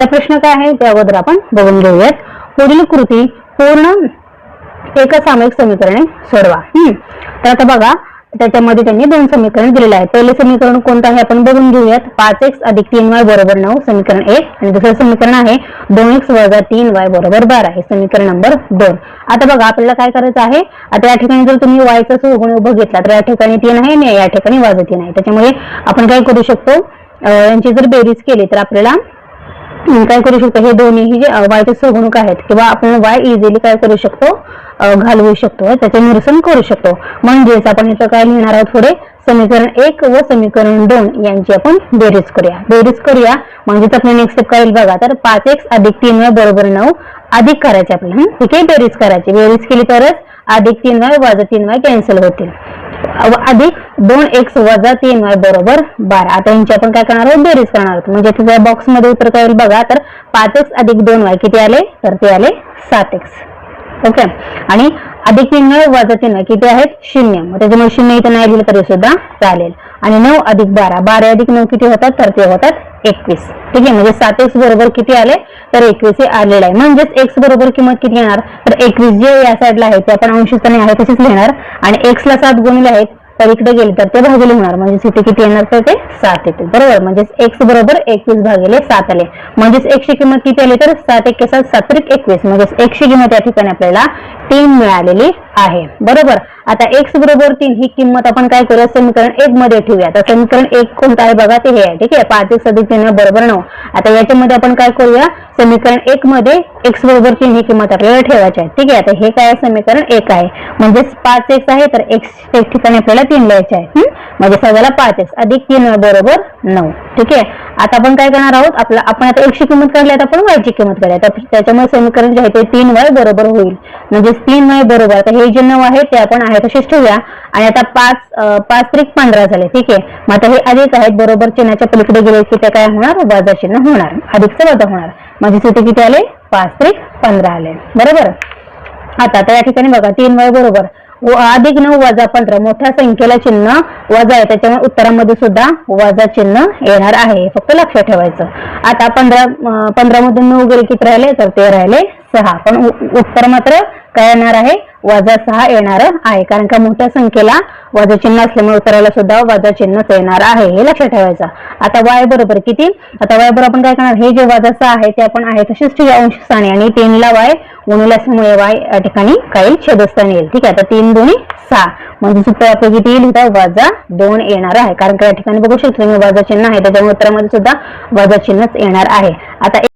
तर प्रश्न काय आहे? त्या अगोदर आपण बघून घेऊयात. पुढील कृती पूर्ण एकसामायिक समीकरणे सोडवा. हम्म. तर आता बघा त्याच्यामध्ये त्यांनी दोन समीकरण दिलेले आहेत पहिले समीकरण कोणतं आहे? आपण बघून घेऊयात. पाच एक्स अधिक तीन वाय बरोबर नऊ समीकरण एक. आणि दुसरं समीकरण आहे दोन एक्स वजा तीन वाय बरोबर बारा हे समीकरण नंबर दोन. आता बघा आपल्याला काय करायचं आहे? आता या ठिकाणी जर तुम्ही वायचा सुगुण घेतला तर या ठिकाणी तीन आहे आणि या ठिकाणी वाजा तीन आहे. त्याच्यामुळे आपण काय करू शकतो? यांची जर बेरीज केली तर आपल्याला काय करू शकतो. हे दोन्ही जे वायचे सगुणक आहेत किंवा आपण वाय इझिली काय करू शकतो? घालवू शकतो. त्याचे निरसन करू शकतो. म्हणजेच आपण इथं काय लिहिणार आहोत पुढे? समीकरण एक व समीकरण दोन यांची आपण बेरीज करूया. बेरीज करूया. म्हणजेच आपलं नेक्स्ट स्टेप काय बघा. तर पाच एक्स अधिक तीन वाय बरोबर नऊ अधिक करायचे आपल्याला. ठीक आहे? बेरीज करायची. बेरीज केली तरच अधिक तीन वाय वजा तीन वाय कॅन्सल होतील. अधिक दोन एक्स वजा तीन वाय बरोबर बारा. आता यांची आपण काय करणार आहोत? बेरीज करणार आहोत. म्हणजे तुझ्या बॉक्समध्ये उत्तर काय येईल बघा. तर पाच एक्स अधिक दोन वाय किती आले? तर ते आले सात एक्स ओके? आणि अधिक तीन वाय वजा तीन वाय किती आहेत? शून्य. मग त्याच्यामुळे शून्य इथं नाही लिहिलं तरी सुद्धा चालेल. आणि नऊ अधिक बारा. बारा अधिक नऊ किती होतात? तर ते होतात एकवीस. ठीक आहे म्हणजे सात एक्स बरोबर किती आले? तर एकवीस हे आलेलं आहे. म्हणजेच एक्स बरोबर किंमत किती येणार? तर एकवीस जे या साईडला आहे ते आपण अंशस्थानी आहे तसेच लिहिणार. आणि एक्स ला सात गुणिले आहेत तर इकडे गेले तर ते भागिले होणार. म्हणजे इथे किती येणार? तर ते सात येते. बरोबर? म्हणजेच एक्स बरोबर एकवीस भागिले सात आले. म्हणजेच एकशे किंमत किती आली? तर सात एक सात सात्रिक एकवीस. म्हणजेच एकशे किंमत या ठिकाणी आपल्याला तीन मिळालेली आहे. बरोबर? आता एक्स बरोबर तीन ही किंमत आपण काय करूया? समीकरण एक मध्ये ठेवूया. आता समीकरण एक कोणतं आहे बघा ते हे आहे. ठीक आहे? पाच एक अधिक तीन बरोबर नऊ. आता याच्यामध्ये आपण काय करूया? समीकरण एक मध्ये एक्स बरोबर तीन ही किंमत आपल्याला ठेवायची आहे. ठीक आहे? आता हे काय समीकरण एक आहे. म्हणजेच पाच एक्स आहे तर एक्स एक ठिकाणी आपल्याला तीन लिहायचे आहे. म्हणजे सगळ्याला पाच एक्स अधिक तीन बरोबर नऊ. ठीक आहे? आता आपण काय करणार आहोत? आपलं आपण आता एकशे किंमत काढली आता आपण वायची किंमत काढली. आता त्याच्यामुळे समीकरण जे आहे ते तीन वाय बरोबर होईल. म्हणजे तीन वाय बरोबर. आता हे जे नऊ आहे ते आपण आहे तसेच ठेवूया. आणि आता पाच पाच त्रिक पंधरा झाले. ठीक आहे? मग आता हे अधिक आहेत बरोबर चिन्हाच्या पलीकडे गेले की ते काय होणार? वजा चिन्ह होणार. अधिकचं वजा होणार. म्हणजे तिथे किती आले? पाच त्रिक पंधरा आले. बरोबर? आता आता या ठिकाणी बघा तीन वय बरोबर. अधिक नऊ वजा पंधरा. मोठ्या संख्येला चिन्ह वजा आहे. त्याच्यामुळे उत्तरामध्ये सुद्धा वजा चिन्ह येणार आहे. फक्त लक्षात ठेवायचं. आता पंधरा पंधरा मधून नऊ गेले किती राहिले? तर ते राहिले सहा. पण उत्तर मात्र काय येणार आहे? वजा सहा येणार आहे. कारण का मोठ्या संख्येला वजा चिन्ह असल्यामुळे उत्तराला सुद्धा वजा चिन्हच येणार आहे. हे लक्षात ठेवायचं. आता वाय बरोबर किती? आता वाय बरोबर आपण काय करणार? हे जे वजा सहा आहे ते आपण आहे तसेच ठेवूया अंश स्थानी आणि तीनला वाय गुणिले असल्यामुळे वाय या ठिकाणी काही छेदस्थानी येईल. ठीक आहे? आता तीन दोन्ही सहा. म्हणजे सुद्धा आपलं किती येईल? इथं वजा दोन येणार आहे. कारण का या ठिकाणी बघू शकतो तुम्ही वजा चिन्ह आहे. त्याच्यामुळे उत्तरामध्ये सुद्धा वजा चिन्हच येणार आहे. आता